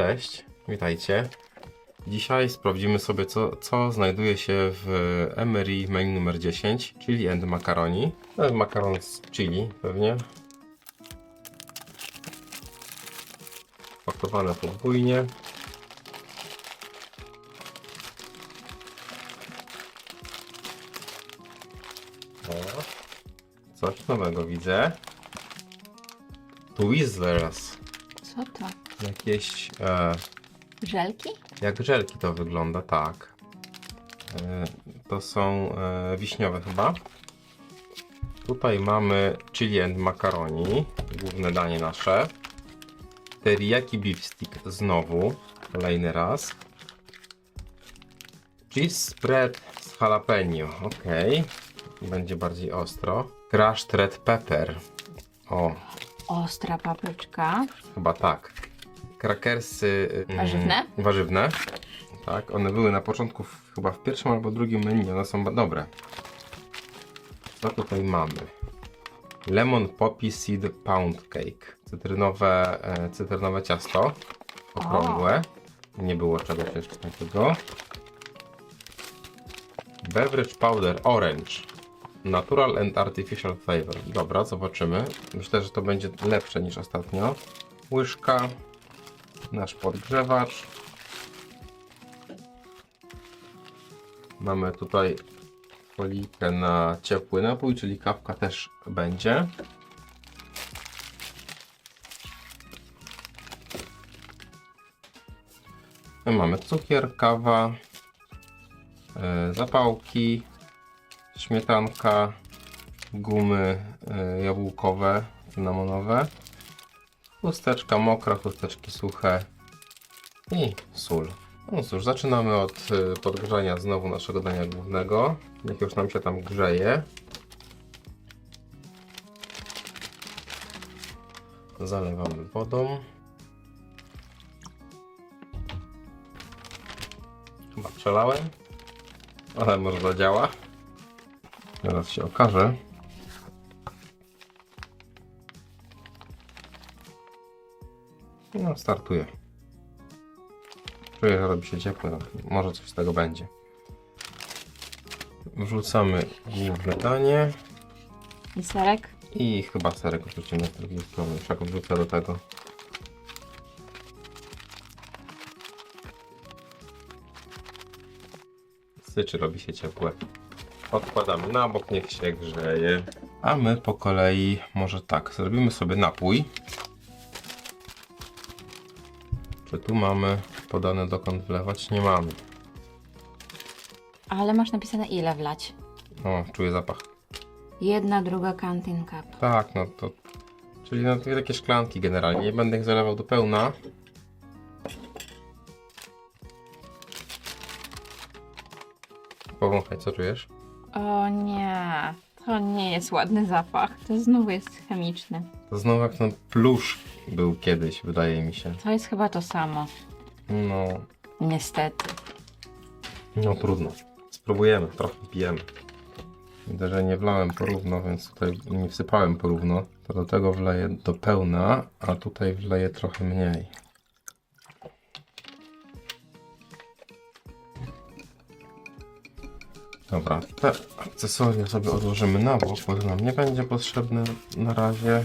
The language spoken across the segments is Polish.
Cześć, witajcie. Dzisiaj sprawdzimy sobie, co, co znajduje się w Emery menu numer 10, chili and macaroni. Jest makaron z chili pewnie. Pakowane podwójnie. O, coś nowego widzę. Twizzlers. Co to? Jakieś e, Żelki? Jak żelki to wygląda, tak. E, To są e, wiśniowe chyba. Tutaj mamy chili and macaroni, główne danie nasze. Teriyaki beef stick znowu, kolejny raz. Cheese spread z jalapeno, ok. Będzie bardziej ostro. Crushed red pepper. O, Ostra papryczka. Chyba tak. Krakersy. mm, Warzywne? Warzywne. Tak, one były na początku w, chyba w pierwszym albo drugim menu, one są dobre. Co tutaj mamy? Lemon Poppy Seed Pound Cake. Cytrynowe, e, cytrynowe ciasto. Okrągłe. Nie było czegoś jeszcze takiego. Beverage Powder Orange. Natural and Artificial Flavor. Dobra, zobaczymy. Myślę, że to będzie lepsze niż ostatnio. Łyżka. Nasz podgrzewacz. Mamy tutaj folikę na ciepły napój, czyli kawka też będzie. My Mamy cukier, kawa, e, zapałki, śmietanka, gumy e, jabłkowe, cynamonowe, chusteczka mokra, chusteczki suche i sól. No cóż, zaczynamy od y, podgrzania znowu naszego dania głównego. Jak już nam się tam grzeje. Zalewamy wodą. Chyba przelałem, ale może zadziała. Zaraz się okaże. No, startuje. Czuję, że robi się ciepło. no, Może coś z tego będzie. Wrzucamy główne danie I serek? i chyba serek wrzucimy z drugiej strony. Wszak wrzucę do tego. Syczy robi się ciepłe. Odkładamy na bok, niech się grzeje. A my po kolei, może tak, zrobimy sobie napój. Czy tu mamy podane dokąd wlewać? Nie mamy. Ale masz napisane ile wlać. O, czuję zapach. Jedna, druga canteen cup. Tak, no to. Czyli no dwie takie szklanki generalnie. Nie będę ich zalewał do pełna. Powąchaj, co czujesz? O nie, to nie jest ładny zapach. To znowu jest chemiczny. To znowu jak ten plusz był kiedyś, wydaje mi się. To jest chyba to samo. No, Niestety. no trudno. Spróbujemy, trochę pijemy. Widzę, że nie wlałem porówno, więc tutaj nie wsypałem porówno. To do tego wleję do pełna, a tutaj wleję trochę mniej. Dobra, te akcesoria sobie odłożymy na bok, bo to nam nie będzie potrzebne na razie.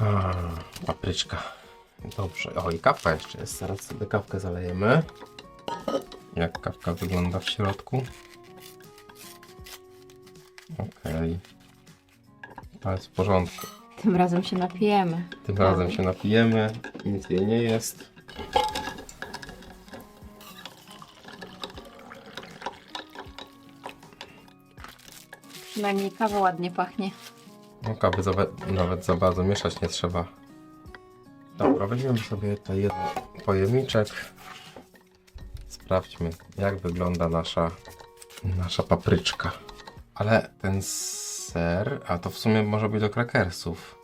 A, papryczka. Dobrze, o i kawka jeszcze jest. Zaraz sobie kawkę zalejemy. Jak kawka wygląda w środku. Okej. To jest w porządku. Tym razem się napijemy. Tym razem się napijemy. Nic jej nie jest. Przynajmniej kawa ładnie pachnie. Za, nawet za bardzo mieszać nie trzeba. Dobra, weźmiemy sobie tutaj jeden pojemniczek. Sprawdźmy, jak wygląda nasza, nasza papryczka. Ale ten ser, a to w sumie może być do krakersów.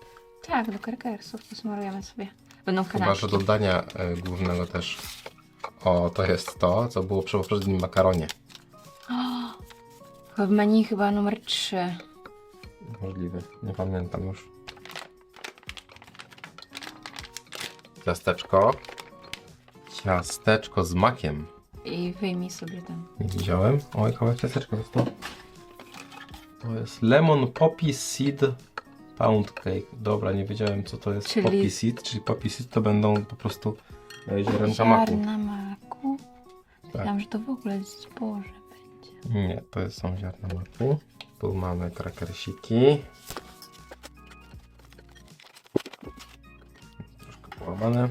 Tak, do krakersów posmarujemy sobie. Będą Chyba, kanapki. że do dania e, głównego też. O, to jest to, co było przy poprzednim makaronie. W menu chyba numer 3. Możliwe, nie pamiętam już. ciasteczko. Ciasteczko z makiem. I wyjmij sobie ten. Nie widziałem. Oj, kawałek ciasteczka jest to. To jest lemon poppy seed pound cake. Dobra, nie wiedziałem co to jest Czyli- poppy seed, czyli poppy seed to będą po prostu e, ziarenka maku. Ziarna maku. Tak. Myślałam, że to w ogóle zboże będzie. Nie, to są ziarna maku. Tu mamy krakersiki. Troszkę połamane.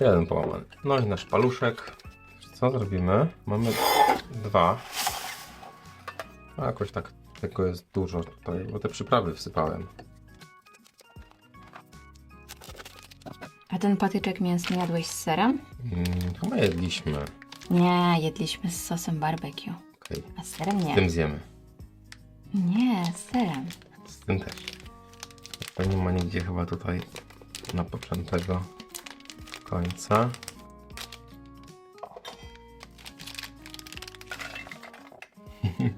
Jeden połamany. No i nasz paluszek. Co zrobimy? Mamy dwa. A jakoś tak tylko jest dużo tutaj, bo te przyprawy wsypałem. A ten patyczek mięsny jadłeś z serem? Mm, chyba jedliśmy. Nie, jedliśmy z sosem barbecue. A z serem Z nie. tym zjemy. Nie, z serem. Z tym też. To nie ma nigdzie chyba tutaj napoczętego końca.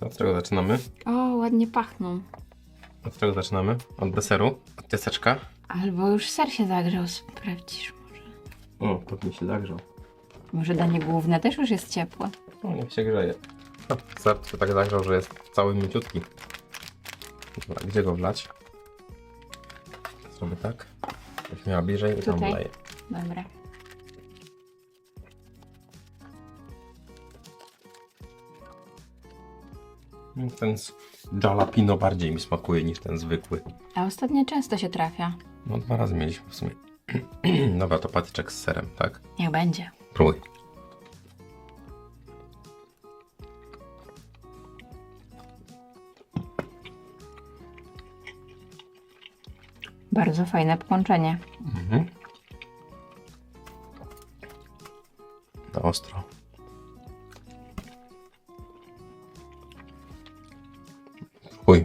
To od czego zaczynamy? O, ładnie pachną. Od czego zaczynamy? Od deseru? Od ciasteczka? Albo już ser się zagrzał, sprawdzisz może. O, pewnie się zagrzał. Może danie główne też już jest ciepłe. O, niech się grzeje. No, ser się tak zagrzał, że jest cały mięciutki. Dobra, gdzie go wlać? Zrobię tak. Już miała bliżej i tam Tutaj? wleję. Dobra. Ten z jalapino bardziej mi smakuje niż ten zwykły. A ostatnio często się trafia. No dwa razy mieliśmy w sumie. Dobra, to patyczek z serem, tak? Niech będzie. Próbuj. Bardzo fajne połączenie. Mhm. To ostro. Chuj.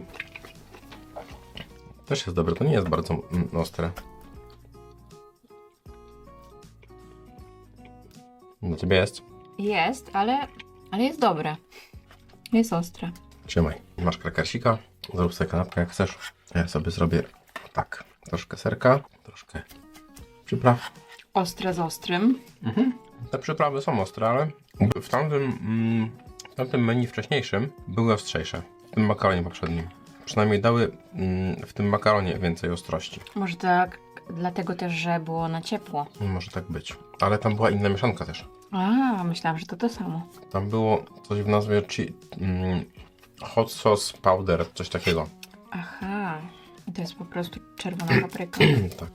Też jest dobre, to nie jest bardzo mm, ostre. Ciebie jest? Jest, ale, ale jest dobre. Jest ostre. Trzymaj. Masz krakersika, zrób sobie kanapkę jak chcesz. Ja sobie zrobię tak. Troszkę serka, troszkę przypraw. Ostre z ostrym. Te przyprawy są ostre, ale w tamtym, mm, w tamtym menu wcześniejszym były ostrzejsze. W tym makaronie poprzednim. Przynajmniej dały mm, w tym makaronie więcej ostrości. Może tak dlatego też, że było na ciepło. Może tak być. Ale tam była inna mieszanka też. A, myślałam, że to to samo. Tam było coś w nazwie chi, mm, hot sauce powder, coś takiego. Aha. I to jest po prostu czerwona papryka. tak.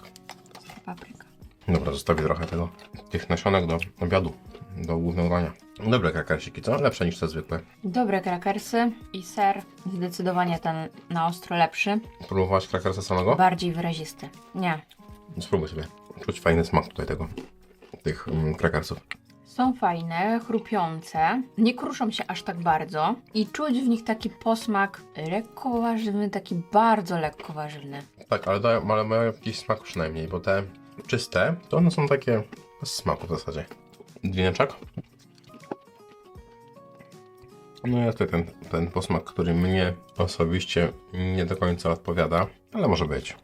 Papryka. Dobra, zostawię trochę tego, tych nasionek do obiadu, do głównego dania. Dobre krakersiki, co? Lepsze niż te zwykłe. Dobre krakersy i ser. Zdecydowanie ten na ostro lepszy. Próbowałaś krakersa samego? Bardziej wyrazisty. Nie. Spróbuj sobie. Czuć fajny smak tutaj tego, tych mm, krakersów. Są fajne, chrupiące, nie kruszą się aż tak bardzo i czuć w nich taki posmak lekko warzywny, taki bardzo lekko warzywny. Tak, ale, dają, ale mają jakiś smak przynajmniej, bo te czyste, to one są takie bez smaku w zasadzie. Drineczek? No tutaj ten, ten posmak, który mnie osobiście nie do końca odpowiada, ale może być.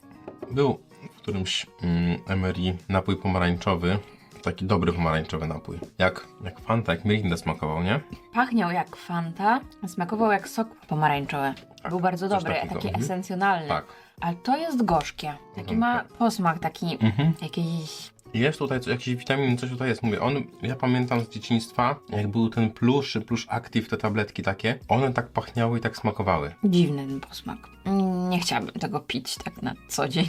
Był w którymś mm, Emery napój pomarańczowy, taki dobry pomarańczowy napój. Jak, jak Fanta, jak Mirinda smakował, nie? Pachniał jak Fanta, a smakował jak sok pomarańczowy. Był bardzo coś dobry, takiego, taki mhm. esencjonalny. Tak. Ale to jest gorzkie. Taki Mhm. ma posmak, taki Mhm. jakiś... Jest tutaj co- jakiś witamin, coś tutaj jest. Mówię, on, ja pamiętam z dzieciństwa, jak był ten plusz, plusz active, te tabletki takie, one tak pachniały i tak smakowały. dziwny ten posmak. Mm, Nie chciałabym tego pić tak na co dzień.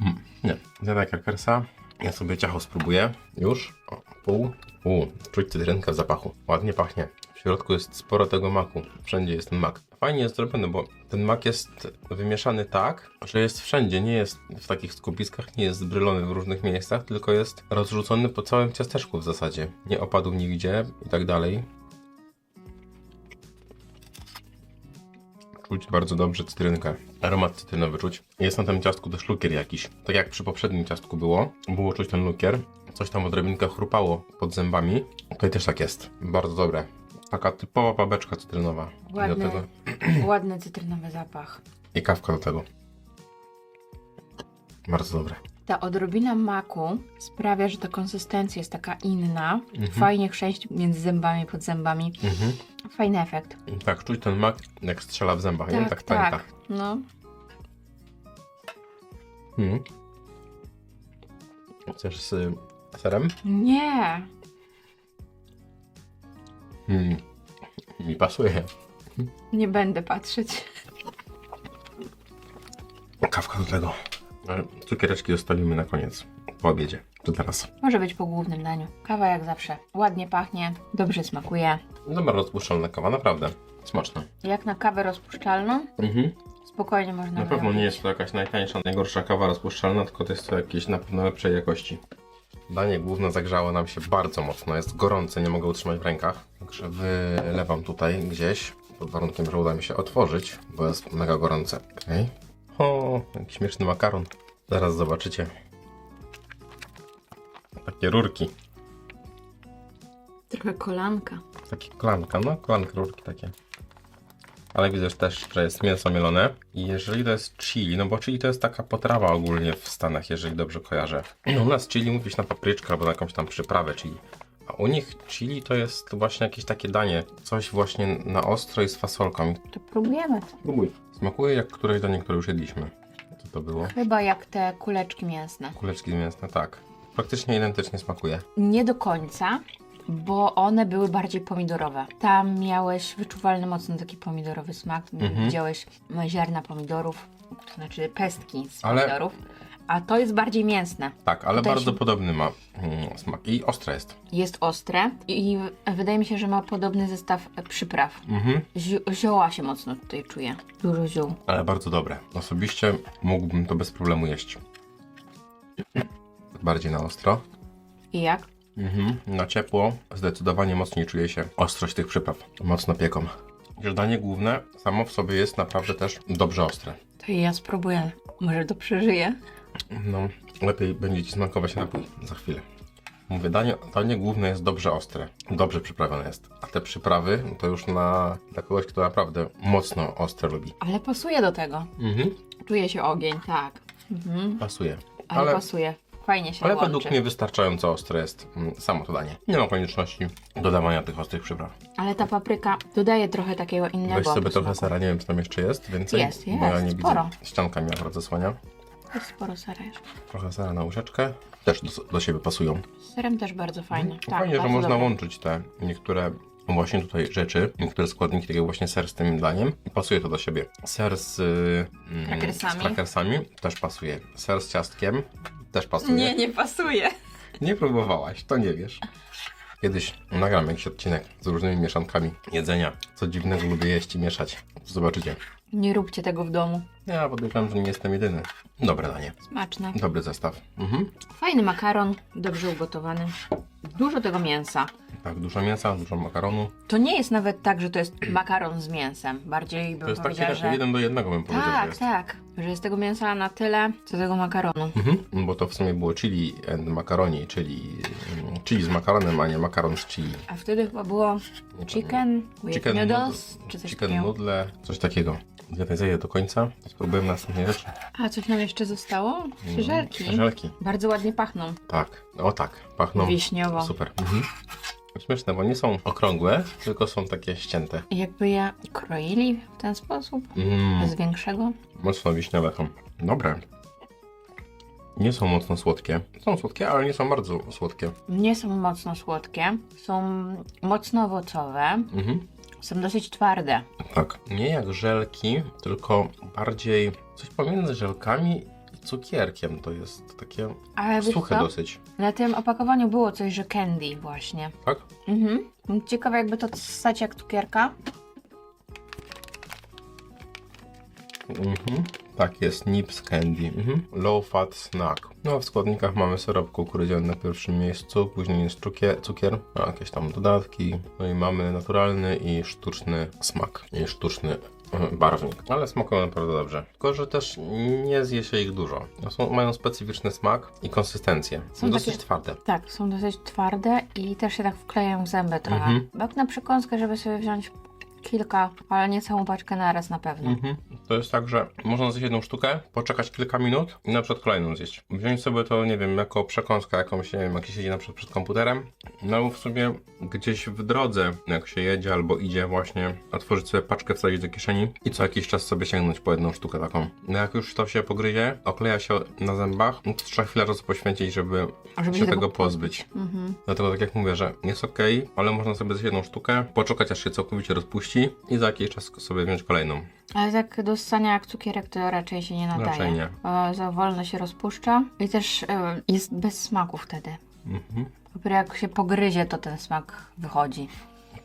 Mm, nie, zjadaj krakersa. Ja sobie ciacho spróbuję. Już. O, pół. U, czuć cytrynkę w zapachu. Ładnie pachnie. W środku jest sporo tego maku. Wszędzie jest mak. Fajnie jest zrobiony, bo ten mak jest wymieszany tak, że jest wszędzie. Nie jest w takich skupiskach, nie jest zbrylony w różnych miejscach, tylko jest rozrzucony po całym ciasteczku w zasadzie. Nie opadł nigdzie i tak dalej. Czuć bardzo dobrze cytrynkę. Aromat cytrynowy czuć. Jest na tym ciastku też lukier jakiś. Tak jak przy poprzednim ciastku było. Było czuć ten lukier. Coś tam odrobinkę chrupało pod zębami. Tutaj też tak jest. Bardzo dobre. Taka typowa babeczka cytrynowa. I do Ładny, tego ładny cytrynowy zapach. i kawka do tego. Bardzo dobre. Ta odrobina maku sprawia, że ta konsystencja jest taka inna. Mhm. Fajnie chrzęść między zębami, pod zębami. Mhm. Fajny efekt. Tak, czuć ten mak, jak strzela w zębach, nie? Tak pęta. No. Mhm. Chcesz z y, serem? Nie. Mm. Mi pasuje. Nie będę patrzeć. Kawka do tego. Ale Cukiereczki zostawimy na koniec. Po obiedzie. To teraz. Może być po głównym daniu. Kawa jak zawsze. Ładnie pachnie, dobrze smakuje. Dobra rozpuszczalna kawa, naprawdę. Smaczna. Jak na kawę rozpuszczalną, Mhm. spokojnie można Na pewno nie jest to jakaś najtańsza, najgorsza kawa rozpuszczalna, tylko to jest to jakieś na pewno lepszej jakości. Danie główne zagrzało nam się bardzo mocno, jest gorące, nie mogę utrzymać w rękach. Także wylewam tutaj gdzieś, pod warunkiem, że uda mi się otworzyć, bo jest mega gorące. Okej. O, jaki śmieszny makaron. Zaraz zobaczycie. Takie rurki, Trochę kolanka. takie kolanka, no kolanka, rurki takie. Ale widzę też, że jest mięso mielone. I jeżeli to jest chili, no bo chili to jest taka potrawa ogólnie w Stanach, jeżeli dobrze kojarzę. No, u nas chili mówisz na papryczkę albo na jakąś tam przyprawę chili. A u nich chili to jest właśnie jakieś takie danie, coś właśnie na ostro i z fasolką. To próbujemy. Próbuj. Smakuje jak któreś danie, które już jedliśmy. Co to było? Chyba jak te kuleczki mięsne. Kuleczki mięsne, tak. Praktycznie identycznie smakuje. Nie do końca, bo one były bardziej pomidorowe. Tam miałeś wyczuwalny mocno taki pomidorowy smak. Mhm. Widziałeś ziarna pomidorów, to znaczy pestki z Ale- pomidorów. A to jest bardziej mięsne. Tak, ale Tutaj bardzo się- podobny ma mm, smak. I ostre jest. Jest ostre i wydaje mi się, że ma podobny zestaw przypraw. Mhm. Zio- zioła się mocno tutaj czuje. Dużo ziół. Ale bardzo dobre. Osobiście mógłbym to bez problemu jeść. Bardziej na ostro. I jak? Mhm. Na ciepło zdecydowanie mocniej czuje się ostrość tych przypraw. Mocno pieką. Że danie główne samo w sobie jest naprawdę też dobrze ostre. To ja spróbuję. Może to przeżyję. No, lepiej będzie ci smakować napój za chwilę. Mówię, danie, danie główne jest dobrze ostre, dobrze przyprawione jest. A te przyprawy to już na dla kogoś, kto naprawdę mocno ostre lubi. Ale pasuje do tego. Mhm. Czuje się ogień, tak. Mhm. Pasuje. Ale, Ale- pasuje. Fajnie się Ale łączy. według mnie wystarczająco ostre jest mm, samo to danie. Nie ma konieczności dodawania tych ostrych przypraw. Ale ta papryka dodaje trochę takiego innego Weź sobie trochę sera, nie wiem czy tam jeszcze jest więcej. Jest, Bo ja jest, nie sporo. widzę. Ścianka mi akurat zasłania. Jest sporo sera jeszcze. Trochę sera na łyżeczkę. Też do, do siebie pasują. Z serem też bardzo fajnie. Tak, Mhm. Fajnie, że bardzo można łączyć te niektóre właśnie tutaj rzeczy, niektóre składniki, tak jak właśnie ser z tym daniem. I pasuje to do siebie. Ser z, mm, Krakersami. z krakersami też pasuje. Ser z ciastkiem też pasuje. Nie, nie pasuje. Nie próbowałaś, to nie wiesz. Kiedyś nagram jakiś odcinek z różnymi mieszankami jedzenia. Co dziwnego lubię jeść i mieszać. Zobaczycie. Nie róbcie tego w domu. Ja podejrzewam, że nie jestem jedyny. Dobre danie. Smaczne. Dobry zestaw. Mhm. Fajny makaron, dobrze ugotowany. Dużo tego mięsa. Tak, dużo mięsa, dużo makaronu. To nie jest nawet tak, że to jest makaron z mięsem. Bardziej bym To jest taki powiedziała, że... jeden do jednego bym powiedział, że Tak, jest. tak. Że jest tego mięsa na tyle, co tego makaronu. Mhm. Bo to w sumie było chili and macaroni, czyli mm, chili z makaronem, a nie makaron z chili. A wtedy chyba było chicken with noodles, noodle- czy coś Chicken takiego. noodle, coś takiego. Ja tutaj zejdę do końca, spróbujemy następnej rzeczy. A coś nam jeszcze zostało? Żelki. Mm, Żelki, Bardzo ładnie pachną. tak. O tak, pachną Wiśniowo. super. Mhm. Śmieszne, bo nie są okrągłe, tylko są takie ścięte. Jakby je kroili w ten sposób, Mm, z większego. mocno wiśniowe są. Dobre. Nie są mocno słodkie. Są słodkie, ale nie są bardzo słodkie. Nie są mocno słodkie, są mocno owocowe, Mhm. Są dosyć twarde. Tak. Nie jak żelki, tylko bardziej coś pomiędzy żelkami i cukierkiem. To jest takie Ale wiesz suche co? dosyć. Na tym opakowaniu było coś, że candy właśnie. Tak? Mhm. Ciekawe jakby to stać jak cukierka. Mhm. Tak jest, Nips Candy. Mhm. Low fat snack. No w składnikach mamy syrop kukurydziany na pierwszym miejscu, później jest cukier, cukier, a jakieś tam dodatki. No i mamy naturalny i sztuczny smak. I sztuczny e, barwnik. Ale smakują naprawdę dobrze. Tylko, że też nie zje się ich dużo. Są, mają specyficzny smak i konsystencję. Są Dosyć takie- twarde. Tak, są dosyć twarde i też się tak wklejają w zęby trochę. Mhm. Bo jak na przekąskę, żeby sobie wziąć Kilka, ale nie całą paczkę naraz na pewno. Mhm. To jest tak, że można zjeść jedną sztukę, poczekać kilka minut i na przykład kolejną zjeść. Wziąć sobie to, nie wiem, jako przekąskę jakąś, nie wiem, jak się siedzi na przykład przed komputerem. No w sumie gdzieś w drodze, jak się jedzie albo idzie właśnie, otworzyć sobie paczkę, wsadzić do kieszeni i co jakiś czas sobie sięgnąć po jedną sztukę taką. No jak już to się pogryzie, okleja się na zębach, no to trzeba chwilę czasu poświęcić, żeby, Żeby się się tego tego pozbyć. Mhm. Dlatego tak jak mówię, że jest ok, ale można sobie zjeść jedną sztukę, poczekać aż się całkowicie rozpuści i za jakiś czas sobie wziąć kolejną. Ale tak do ssania jak cukierek to raczej się nie nadaje. Raczej nie. Bo za wolno się rozpuszcza i też e, jest bez smaku wtedy. Mhm. Dopiero jak się pogryzie, to ten smak wychodzi.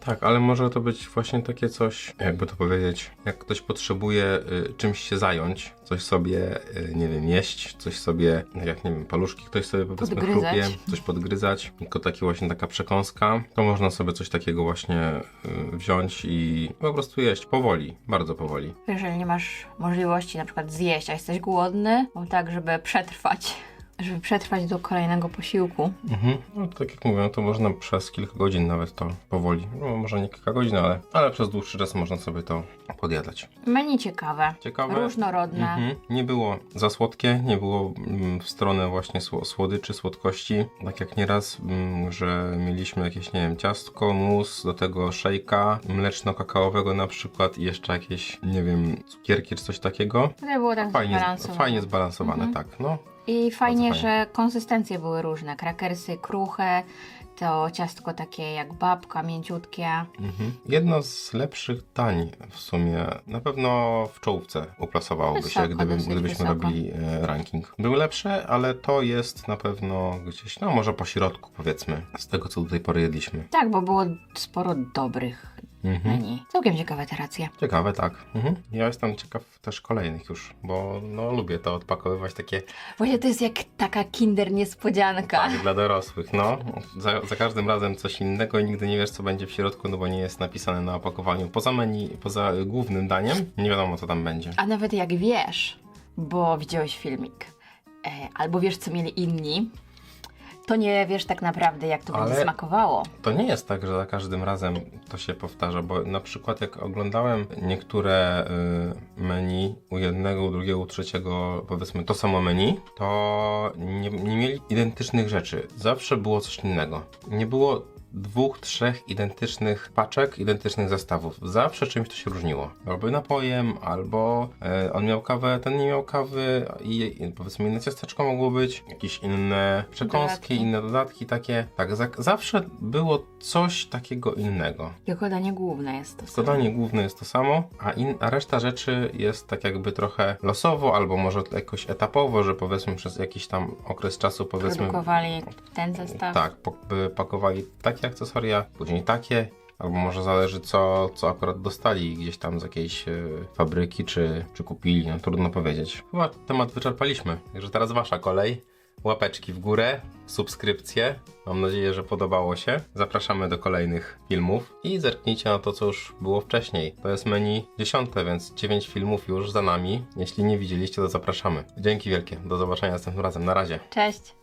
Tak, ale może to być właśnie takie coś, jakby to powiedzieć, jak ktoś potrzebuje y, czymś się zająć, coś sobie, y, nie wiem, jeść, coś sobie, tak jak nie wiem, paluszki ktoś sobie powiedzmy Podgryzać. chrupie, coś podgryzać, tylko taki właśnie taka przekąska, to można sobie coś takiego właśnie y, wziąć i po prostu jeść powoli, bardzo powoli. Jeżeli nie masz możliwości na przykład zjeść, a jesteś głodny, bo tak, żeby przetrwać, żeby przetrwać do kolejnego posiłku. Mhm. No tak jak mówię, no to można przez kilka godzin nawet to powoli, no może nie kilka godzin, ale, ale przez dłuższy czas można sobie to podjadać. Menu ciekawe, Ciekawe. różnorodne. Mhm. Nie było za słodkie, nie było mm, w stronę właśnie sło- słodyczy, słodkości. Tak jak nieraz, mm, że mieliśmy jakieś, nie wiem, ciastko, mus, do tego szejka mleczno-kakaowego na przykład i jeszcze jakieś, nie wiem, cukierki czy coś takiego. Tutaj było tak Fajnie, zbalansowane. fajnie zbalansowane, Mhm. tak, no. I fajnie, Bardzo że konsystencje były różne. Krakersy kruche, to ciastko takie jak babka, mięciutkie. Mhm. Jedno z lepszych dań w sumie, na pewno w czołówce uplasowałoby się, gdyby, gdybyśmy wysoko. robili e, ranking. Były lepsze, ale to jest na pewno gdzieś, no może po środku powiedzmy, z tego co do tej pory jedliśmy. Tak, bo było sporo dobrych Mhm. menu. Całkiem ciekawe te racje. Ciekawe, tak. Mhm. Ja jestem ciekaw też kolejnych już, bo no lubię to odpakowywać takie Właśnie to jest jak taka kinder niespodzianka. tak, dla dorosłych, no. Za, za każdym razem coś innego i nigdy nie wiesz co będzie w środku, no bo nie jest napisane na opakowaniu. Poza menu, poza głównym daniem, nie wiadomo co tam będzie. A nawet jak wiesz, bo widziałeś filmik, e, albo wiesz, co mieli inni, to nie wiesz tak naprawdę, jak to będzie Ale- smakowało. To nie jest tak, że za każdym razem to się powtarza, bo na przykład jak oglądałem niektóre y, menu u jednego, u drugiego, u trzeciego, powiedzmy to samo menu, to nie, nie mieli identycznych rzeczy. Zawsze było coś innego. Nie było dwóch, trzech identycznych paczek, identycznych zestawów. Zawsze czymś to się różniło. Albo napojem, albo e, on miał kawę, ten nie miał kawy i, i powiedzmy inne ciasteczko mogło być, jakieś inne przekąski, Dodatki. inne dodatki takie. Tak, za, zawsze było coś takiego innego. Tylko danie główne jest to samo. Składanie główne jest to samo, a, in, a reszta rzeczy jest tak jakby trochę losowo, albo może jakoś etapowo, że powiedzmy przez jakiś tam okres czasu powiedzmy Produkowali ten zestaw. tak, pakowali takie akcesoria, później takie, albo może zależy co, co akurat dostali gdzieś tam z jakiejś e, fabryki, czy, czy kupili, no trudno powiedzieć. Chyba temat wyczerpaliśmy, także teraz wasza kolej. Łapeczki w górę, subskrypcje. Mam nadzieję, że podobało się. Zapraszamy do kolejnych filmów i zerknijcie na to, co już było wcześniej. To jest menu dziesiąte, więc 9 filmów już za nami. Jeśli nie widzieliście, to zapraszamy. Dzięki wielkie. Do zobaczenia następnym razem. Na razie. Cześć!